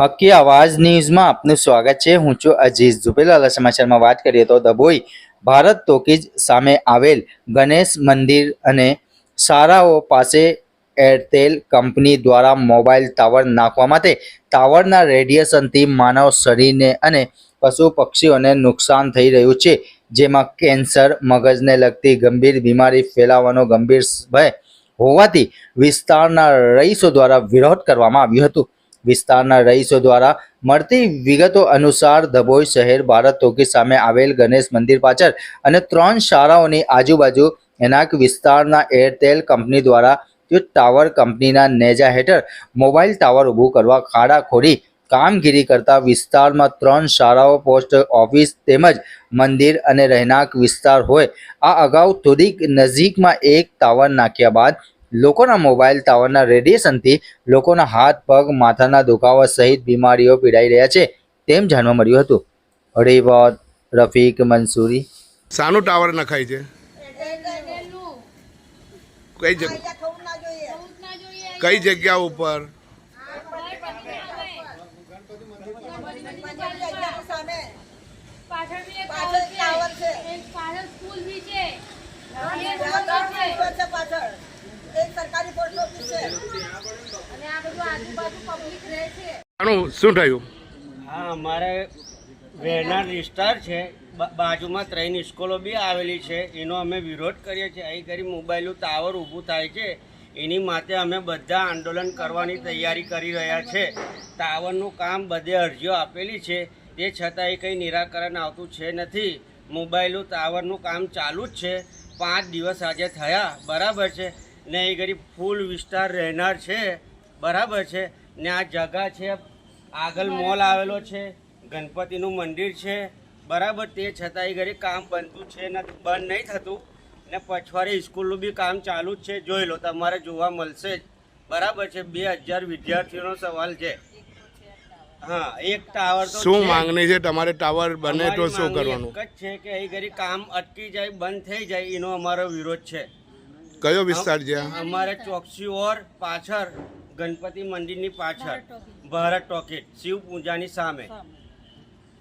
હકી આવાજ ન્યૂઝમાં આપનું સ્વાગત છે. હું છું અજીઝ ઝુબેલાલા સમાચારમાં વાત કરીએ તો દભોઈ ભારત તોકીજ સામે આવેલ ગણેશ મંદિર અને શાળાઓ પાસે એરટેલ કંપની દ્વારા મોબાઈલ ટાવર નાખવા માટે ટાવરના રેડિયેશનથી માનવ શરીરને અને પશુ પક્ષીઓને નુકસાન થઈ રહ્યું છે, જેમાં કેન્સર, મગજને લગતી ગંભીર બીમારી ફેલાવાનો ગંભીર ભય હોવાથી વિસ્તારના રહીશો દ્વારા વિરોધ કરવામાં આવ્યું હતું. વિસ્તારના રહીશો દ્વારા મળતી વિગતો અનુસાર ધભોઈ શહેર ભારત ટોકી સામે આવેલ ગણેશ મંદિર પાછળ અને ત્રણ શાળાઓની આજુબાજુ એનાક વિસ્તારના એરટેલ કંપની દ્વારા ટાવર કંપનીના નેજા હેઠળ મોબાઈલ ટાવર ઊભું કરવા ખાડા ખોડી કામગીરી કરતા વિસ્તારમાં ત્રણ શાળાઓ, પોસ્ટ ઓફિસ તેમજ મંદિર અને રહેણાંક વિસ્તાર હોય. આ અગાઉ થોડીક નજીકમાં એક ટાવર નાખ્યા બાદ લોકોના મોબાઈલ ટાવરના રેડિયેશનથી લોકોના હાથ પગ માથાના દુખાવા સહિત બીમારીઓ પીડાઈ રહ્યા છે તેમ જાણવા મળ્યું હતું. હરિવત રફીક મંસૂરી. શાનું ટાવર નખાય છે? કઈ જગ્યા ઉપર? પાછળ ટાવર છે ત્યાં ત્રણ પોસ્ટ છે પાછળ એક સરકારી પોસ્ટ ઓફિસ છે અને આ બધું આજુબાજુ પબ્લિક રહે છે શું થયું? હા, અમારે વેરનાર વિસ્તાર છે. બાજુમાં ત્રણ સ્કૂલો બી આવેલી છે. એનો અમે વિરોધ કરીએ છીએ. અહીં કરી મોબાઈલનું ટાવર ઊભું થાય છે. એની માટે અમે બધા આંદોલન કરવાની તૈયારી કરી રહ્યા છે. ટાવરનું કામ બધે અરજીઓ આપેલી છે. તે છતાં એ કંઈ નિરાકરણ આવતું છે નથી. મોબાઈલનું ટાવરનું કામ ચાલુ જ છે. પાંચ દિવસ આજે થયા. બરાબર છે. ને એ ગરીબ ફૂલ વિસ્તાર રહેનાર છે બરાબર છે. ને આ જગા છે આગળ મોલ આવેલો છે ગણપતિનું મંદિર છે. બરાબર તે છતાં એ ઘરે કામ બનતું છે નથી બંધ નહીં થતું. ને પછવાડી સ્કૂલનું બી કામ ચાલુ જ છે જોઈ લો તમારે જોવા મળશે જ. બરાબર છે બે હજાર વિદ્યાર્થીઓનો સવાલ છે. હા એક ટાવર શું. માંગણી છે? તમારે ટાવર બને તો શું કરવાનું? એક જ છે કે અહીં ઘડી કામ અટકી જાય બંધ થઈ જાય એનો અમારો વિરોધ છે. કયો વિસ્તાર છે આ? અમારે ચોકસી ઓર પાછળ ગણપતિ મંદિરની પાછળ ભારત ટોકેટ શિવ પૂજાની સામે.